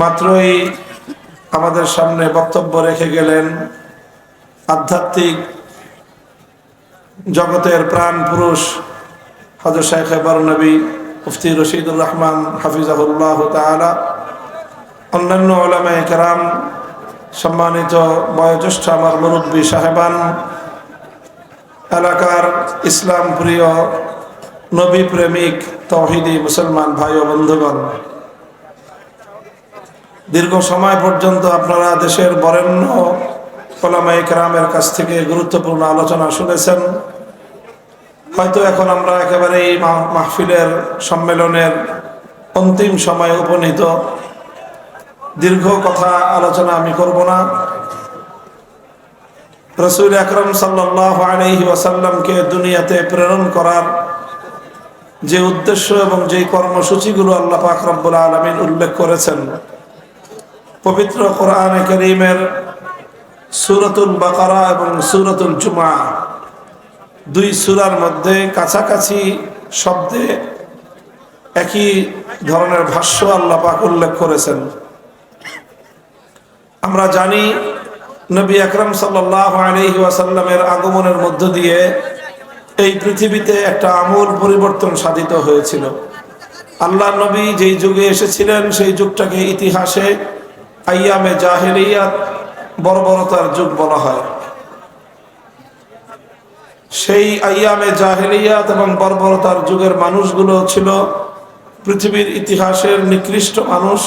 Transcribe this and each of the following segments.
মাত্রই আমাদের সামনে বক্তব্য রেখে গেলেন আধ্যাত্মিক জগতের প্রাণ পুরুষ হজর শেখ নবী মুফতি রশিদুর রহমান হাফিজাহুল্লাহ তালা অন্যান্য ওলামায় কেরাম, সম্মানিত বয়োজ্যেষ্ঠ আমার মুরব্বী সাহেবান, এলাকার ইসলাম প্রিয় নবী প্রেমিক তহিদি মুসলমান ভাই ও বন্ধুগণ। দীর্ঘ সময় পর্যন্ত আপনারা দেশের বরেণ্য ওলামাই কেরামের কাছ থেকে গুরুত্বপূর্ণ আলোচনা শুনেছেন। হয়তো এখন আমরা একেবারে এই মাহফিলের সম্মেলনের অন্তিম সময়ে উপনীত। দীর্ঘ কথা আলোচনা আমি করব না। রসুল আকরম সাল্লাহ ওয়াসাল্লামকে দুনিয়াতে প্রেরণ করার যে উদ্দেশ্য এবং যে কর্মসূচিগুলো আল্লাহ পাক রব্বুল আলমিন উল্লেখ করেছেন পবিত্র কোরআন করিমের সুরতুল বাকারা এবং সুরতুল জুমা। দুই সুরার মধ্যে কাছাকাছি শব্দে একই ধরনের ভাষ্য আল্লাহ পাক উল্লেখ করেছেন। আমরা জানি, নবী আকরম সাল্লাহ ওয়াসাল্লামের আগমনের মধ্য দিয়ে এই পৃথিবীতে একটা আমূল পরিবর্তন সাধিত হয়েছিল। আল্লাহ নবী যেই যুগে এসেছিলেন, সেই যুগটাকে ইতিহাসে আইয়ামে জাহেলিয়াত বর্বরতার যুগ বলা হয়। সেই আইয়ামে জাহেলিয়াত এবং বর্বরতার যুগের মানুষগুলো ছিল পৃথিবীর ইতিহাসের নিকৃষ্ট মানুষ,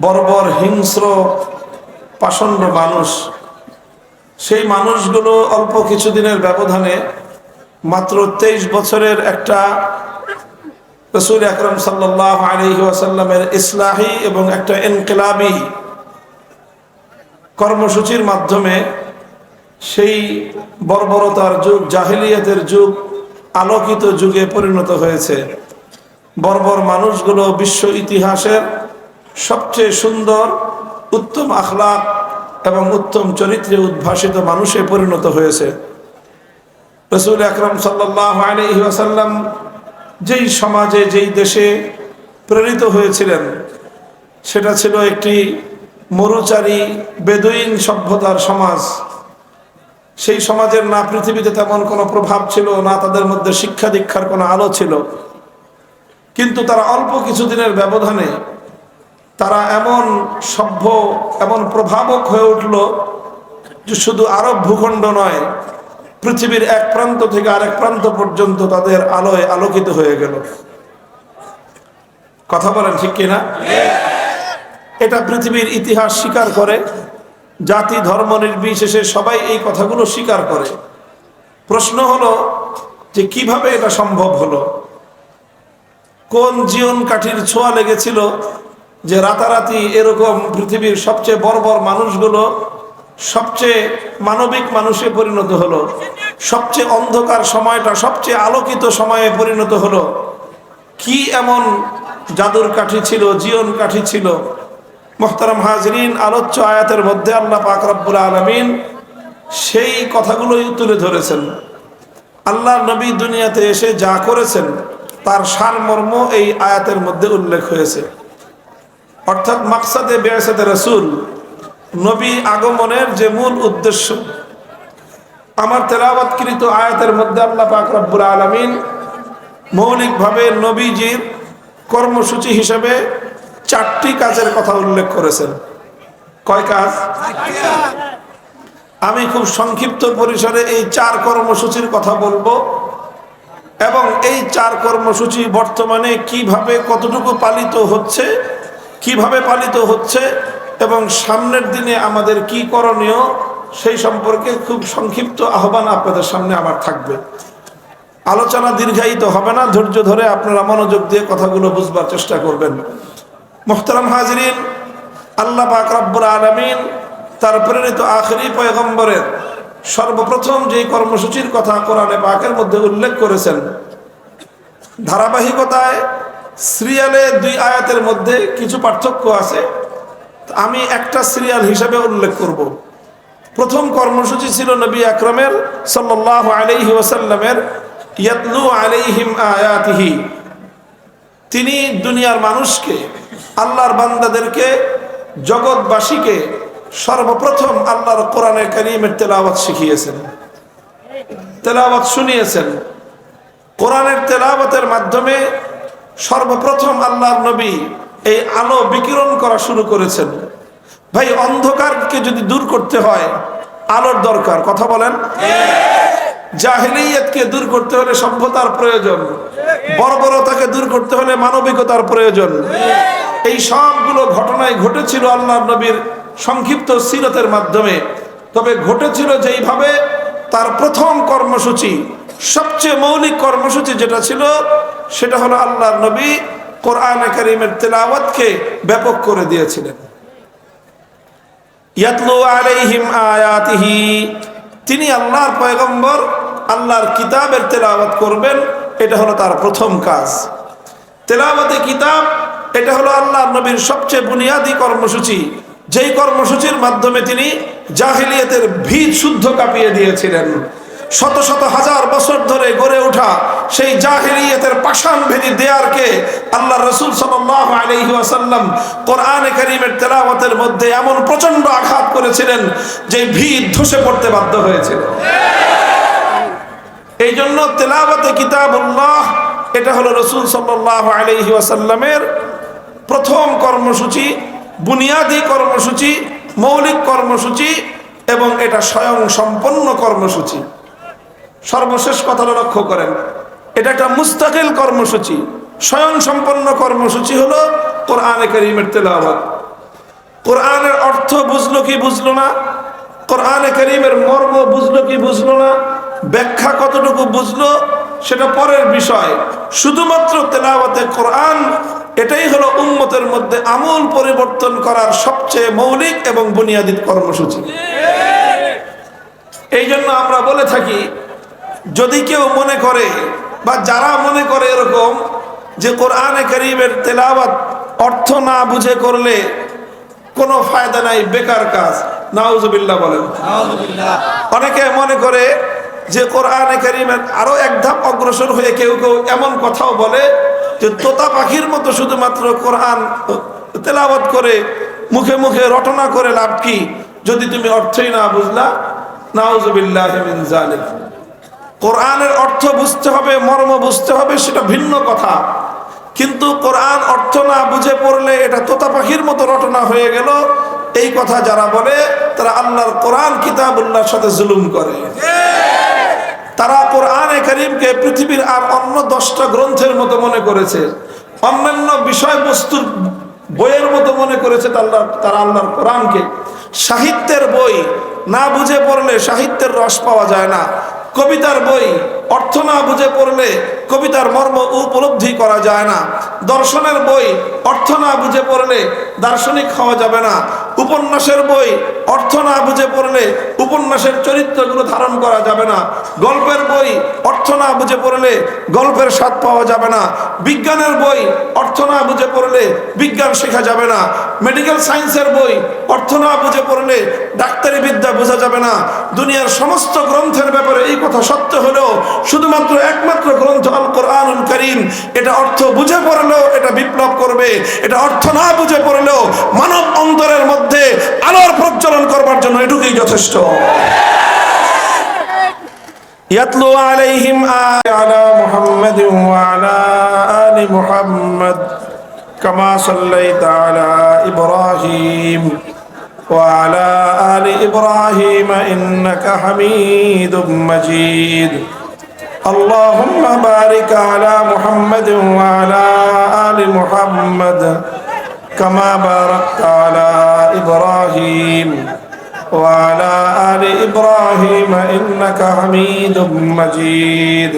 বর্বর হিংস্র পাষণ্ড মানুষ। সেই মানুষগুলো অল্প কিছুদিনের ব্যবধানে মাত্র তেইশ বছরের একটা রসুল আকরম সাল্লাহ আলহি ওয়াসাল্লামের ইসলাহি এবং একটা এনকেলাবি কর্মসূচির মাধ্যমে সেই বর্বরতার যুগ, জাহিলিয়াতের যুগ, আলোকিত যুগে পরিণত হয়েছে। বর্বর মানুষগুলো বিশ্ব ইতিহাসের সবচেয়ে সুন্দর, উত্তম আখলাক এবং উত্তম চরিত্রে উদ্ভাসিত মানুষে পরিণত হয়েছে। রসুল আকরম সাল্লাহ আলহি আসাল্লাম যেই সমাজে, যেই দেশে প্রেরিত হয়েছিলেন, সেটা ছিল একটি মরুচারী বেদুইন সভ্যতার সমাজ। সেই সমাজের না পৃথিবীতে তেমন কোনো প্রভাব ছিল, না তাদের মধ্যে শিক্ষা দীক্ষার কোনো আলো ছিল। কিন্তু তারা অল্প কিছুদিনের ব্যবধানে তারা এমন সভ্য, এমন প্রভাবক হয়ে উঠল যে শুধু আরব ভূখণ্ড নয় পৃথিবীর এক প্রান্ত থেকে আরেক প্রান্ত পর্যন্ত তাদের আলোয় আলোকিত হয়ে গেল। কথা বলেন ঠিক কিনা? এটা পৃথিবীর ইতিহাস স্বীকার করে, জাতি ধর্ম নির্বিশেষে সবাই এই কথাগুলো স্বীকার করে। প্রশ্ন হলো যে কীভাবে এটা সম্ভব হলো? কোন জীবন কাঠির ছোঁয়া লেগেছিল যে রাতারাতি এরকম পৃথিবীর সবচেয়ে বর্বর মানুষগুলো সবচেয়ে মানবিক মানুষে পরিণত হলো, সবচেয়ে অন্ধকার সময়টা, সবচেয়ে আলোকিত সময়ে পরিণত হলো। কি এমন জাদুর কাঠি ছিল জীবন কাঠি ছিল? মোহতারাম হাজরিন, আলোচ্য আয়াতের মধ্যে আল্লাহ পাক রব্বুল আলমিন সেই কথাগুলোই তুলে ধরেছেন। আল্লাহ নবী দুনিয়াতে এসে যা করেছেন, তার সারমর্ম এই আয়াতের মধ্যে উল্লেখ হয়েছে। অর্থাৎ মাকসাদে বেয়াসাদে রসুল নবী আগমনের যে মূল উদ্দেশ্য, আমার তেলাবাতকৃত আয়াতের মধ্যে আল্লাহ পাক রব্বুল আলমিন মৌলিকভাবে নবীজির কর্মসূচি হিসেবে চারটি কাজের কথা উল্লেখ করেছেন। কয় কাজ? আমি খুব সংক্ষিপ্ত পরিসরে এই চার কর্মসূচির কথা বলব এবং এই চার কর্মসূচি বর্তমানে কীভাবে কতটুকু পালিত হচ্ছে, কীভাবে পালিত হচ্ছে এবং সামনের দিনে আমাদের কি করণীয় সেই সম্পর্কে খুব সংক্ষিপ্ত আহ্বান আপনাদের সামনে আমার থাকবে। আলোচনা দীর্ঘায়িত হবে না, ধৈর্য ধরে আপনারা মনোযোগ দিয়ে কথাগুলো বুঝবার চেষ্টা করবেন। মোহতারাম হাজরিন, আল্লাহ পাক রব্বুল আলমিন তার প্রেরিত আখরি পয়গম্বরের সর্বপ্রথম যে কর্মসূচির কথা কোরআনে পাকের মধ্যে উল্লেখ করেছেন, ধারাবাহিকতায় সিরিয়ালে দুই আয়াতের মধ্যে কিছু পার্থক্য আছে। আমি একটা সিরিয়াল হিসাবে উল্লেখ করব। প্রথম কর্মসূচি ছিল নবী আকরমের সাল্লাহ আলহি ওসাল্লামের ইয়াতলু আলাইহিম আয়াতিহি। তিনি দুনিয়ার মানুষকে, আল্লাহর বান্দাদেরকে, জগৎবাসীকে সর্বপ্রথম আল্লাহর কোরআনে করিমের তেলাওয়াত শিখিয়েছেন। তেলাওয়াত শুনিয়েছেন। কোরআনের তেলাওয়াতের মাধ্যমে সর্বপ্রথম আল্লাহর নবী এই আলো বিকিরণ করা শুরু করেছেন। ভাই, অন্ধকারকে যদি দূর করতে হয়, আলোর দরকার, কথা বলেন? জাহিলিয়াতকে দূর করতে হলে সভ্যতার প্রয়োজন। বর্বরতাকে দূর করতে হলে মানবিকতার প্রয়োজন। এই সবগুলো ঘটনায় ঘটেছিল আল্লাহ নবীর সংক্ষিপ্ত সিরতের মাধ্যমে। তবে ঘটেছিল যেইভাবে, তার প্রথম কর্মসূচি, সবচেয়ে মৌলিক কর্মসূচি যেটা ছিল, সেটা হলো আল্লাহর নবী কোরআনে করিমের তেলাওয়াতকে ব্যাপক করে দিয়েছিলেন। তিনি আল্লাহর পয়গম্বর, আল্লাহর কিতাবের তেলাওয়াত করবেন, এটা হলো তার প্রথম কাজ। তেলাওয়াতে কিতাব, এটা হলো আল্লাহ নবীর সবচেয়ে বুনিয়াদী কর্মসূচি। যেই কর্মসূচির মাধ্যমে তিনি জাহিলিয়াতের ভিত শুদ্ধ কাঁপিয়ে দিয়েছিলেন। শত শত হাজার বছর ধরে গড়ে ওঠা সেই জাহিলিয়াতের পাষাণ ভেদি দেয়ারকে আল্লাহ রসুল আসাল্লাম কোরআনে করিমের তেলাওয়াতের মধ্যে এমন প্রচণ্ড আঘাত করেছিলেন যে ভিত ধসে পড়তে বাধ্য হয়েছিল এই জন্য তেলাওয়াতে কিতাবুল্লাহ, এটা হলো রসুল সাল্লাহ আলহি আসাল্লামের প্রথম কর্মসূচি, বুনিয়াদী কর্মসূচি, মৌলিক কর্মসূচি এবং এটা স্বয়ং সম্পন্ন কর্মসূচি। সর্বশেষ কথাটা লক্ষ্য করেন। এটা একটা মুস্তাকিল কর্মসূচি স্বয়ং সম্পন্ন কর্মসূচি হলো কোরআনে করিমের তেলাওয়াত। কোরআনের অর্থ বুঝলো কি বুঝলো না? কোরআনে করিমের মর্ম বুঝলো কি বুঝলো না? ব্যাখ্যা কতটুকু বুঝলো? সেটা পরের বিষয়। শুধুমাত্র তেলাওয়াতে কোরআন এটাই হলো উম্মতের মধ্যে আমূল পরিবর্তন করার সবচেয়ে মৌলিক এবং বুনিয়াদী কর্মসূচি। এই জন্য আমরা বলে থাকি যদি কেউ মনে করে বা যারা মনে করে এরকম যে কোরআনে করিমের তেলাওয়াত অর্থ না বুঝে করলে কোনো ফায়দা নাই বেকার কাজ। নাউজুবিল্লাহ বলেন। অনেকে মনে করে যে কোরআনে করিমের আরও এক ধাপ অগ্রসর হয়ে কেউ কেউ এমন কথাও বলে যে তোতা পাখির মতো শুধুমাত্র কোরআন তেলাওয়াত করে মুখে মুখে রটনা করে লাভ কি? যদি তুমি অর্থই না বুঝলা নাউজুবিল্লাহ কোরআনের অর্থ বুঝতে হবে, মর্ম বুঝতে হবে, সেটা ভিন্ন কথা। কিন্তু কোরআন অর্থ না বুঝে পড়লে এটা তোতা পাখির মতো রটনা হয়ে গেল। এই কথা যারা বলে, তারা আল্লাহর কোরআন কিতাব কিতাবুল্লাহর সাথে জুলুম করে। তারা কোরআনে করিমকে পৃথিবীর আর অন্য দশটা গ্রন্থের মতো মনে করেছে। অন্যান্য বিষয়বস্তুর বইয়ের মতো মনে করেছে আল্লাহ, তারা আল্লাহর কোরআনকে। সাহিত্যের বই না বুঝে পড়লে সাহিত্যের রস পাওয়া যায় না। কবিতার বই অর্থ না বুঝে পড়লে কবিতার মর্ম উপলব্ধি করা যায় না। দর্শনের বই অর্থ না বুঝে পড়লে দার্শনিক হওয়া যাবে না। উপন্যাসের বই অর্থ না বুঝে পড়লে উপন্যাসের চরিত্রগুলো ধারণ করা যাবে না। গল্পের বই অর্থ না বুঝে পড়লে গল্পের স্বাদ পাওয়া যাবে না। বিজ্ঞানের বই অর্থ না বুঝে পড়লে বিজ্ঞান শেখা যাবে না। মেডিকেল সায়েন্সের বই অর্থ না বুঝে পড়লে ডাক্তারি বিদ্যা বোঝা যাবে না। দুনিয়ার সমস্ত গ্রন্থের ব্যাপারে এই কথা সত্য হলেও শুধুমাত্র একমাত্র গ্রন্থ আল কোরআনুল করিম এটা অর্থ বুঝে পড়লেও এটা বিপ্লব করবে এটা অর্থ না বুঝে পড়লেও মানব অন্তরের মধ্যে আলোর প্রজ্বলন করবার জন্য এটুকুই যথেষ্ট يتلو عليهم آية على محمد وعلى آل محمد كما صليت على إبراهيم وعلى آل إبراهيم إنك حميد مجيد اللهم بارك على محمد وعلى آل محمد كما باركت على إبراهيم وعلى آل إبراهيم إنك حميد مجيد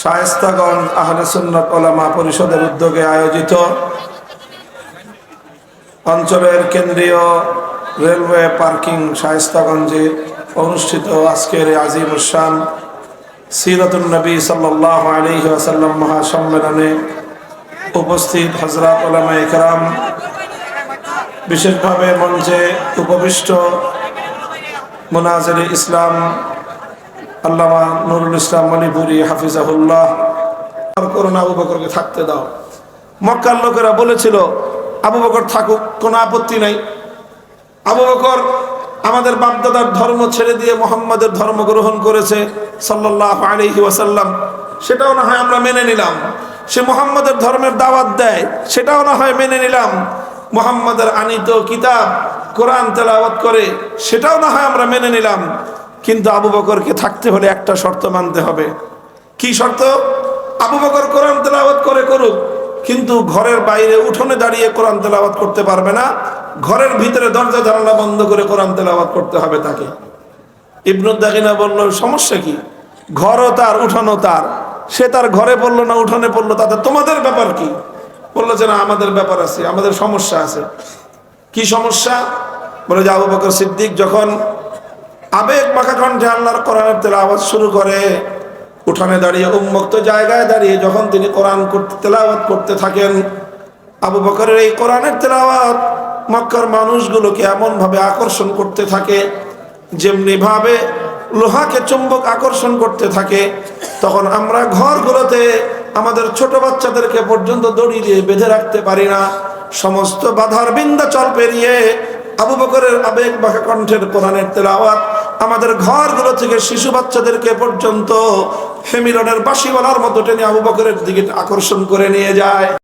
শায়স্তাগঞ্জ আহলে সুন্নত ওলামা পরিষদের উদ্যোগে আয়োজিত অঞ্চলের কেন্দ্রীয় রেলওয়ে পার্কিং শায়স্তাগঞ্জে অনুষ্ঠিত আজকের আজিম উসান সিরতুল নবী সাল্লাহ আলহি আসাল্লাম মহাসম্মেলনে উপস্থিত হজরত ওলামা একরাম বিশেষভাবে মঞ্চে উপবিষ্ট মোনাজের ইসলাম আল্লামা নুরুল ইসলাম মণিপুরি হাফিজাহুল্লাহ। করো না আবু বকরকে থাকতে দাও। মক্কার লোকেরা বলেছিল, আবু বকর থাকুক, কোনো আপত্তি নাই। আবু বকর আমাদের বাপদাদার ধর্ম ছেড়ে দিয়ে মোহাম্মদের ধর্ম গ্রহণ করেছে সাল্লাহ আলহি ওয়াসাল্লাম, সেটাও না হয় আমরা মেনে নিলাম। সে মোহাম্মদের ধর্মের দাওয়াত দেয়, সেটাও না হয় মেনে নিলাম। মোহাম্মদের আনিত কিতাব, কোরআন তেলাওয়াত করে, সেটাও না হয় আমরা মেনে নিলাম। কিন্তু আবু বকরকে থাকতে হলে একটা শর্ত মানতে হবে। কি শর্ত? আবু বকর কোরআন তেলাওয়াত করে করুক, কিন্তু ঘরের বাইরে উঠোনে দাঁড়িয়ে কোরআন তেলাওয়াত করতে পারবে না। ঘরের ভিতরে দরজা জানালা বন্ধ করে কোরআন তেলাওয়াত করতে হবে তাকে। ইবনুদ্দাকিনা বলল, সমস্যা কি? ঘরও তার উঠানো তার। সে তার ঘরে পড়ল না, উঠানে পড়ল, তাতে তোমাদের ব্যাপার কি? বলল, যে না, আমাদের ব্যাপার আছে, আমাদের সমস্যা আছে। কি সমস্যা? বলে, যে আবু বকর সিদ্দিক যখন আবেগ মাখা কণ্ঠে আল্লাহর কোরআনের তেলাওয়াত শুরু করে, উঠানে দাঁড়িয়ে উন্মুক্ত জায়গায় দাঁড়িয়ে যখন তিনি কোরআন করতে, তেলাওয়াত করতে থাকেন, আবু বকরের এই কোরআনের তেলাওয়াত মক্কার মানুষগুলোকে এমনভাবে আকর্ষণ করতে থাকে যেমনি ভাবে লোহাকে চুম্বক আকর্ষণ করতে থাকে, তখন আমরা ঘরগুলোতে আমাদের ছোট বাচ্চাদেরকে পর্যন্ত দড়ি দিয়ে বেঁধে রাখতে পারি না। সমস্ত বাধার বিন্দাচল পেরিয়ে আবু বকরের আবেগ বাঁকা কণ্ঠের কোরআনের তেলাওয়াত আমাদের ঘরগুলো থেকে শিশু বাচ্চাদেরকে পর্যন্ত হেমিলনের বাসিওয়ালার মতো টেনে আবু বকরের দিকে আকর্ষণ করে নিয়ে যায়।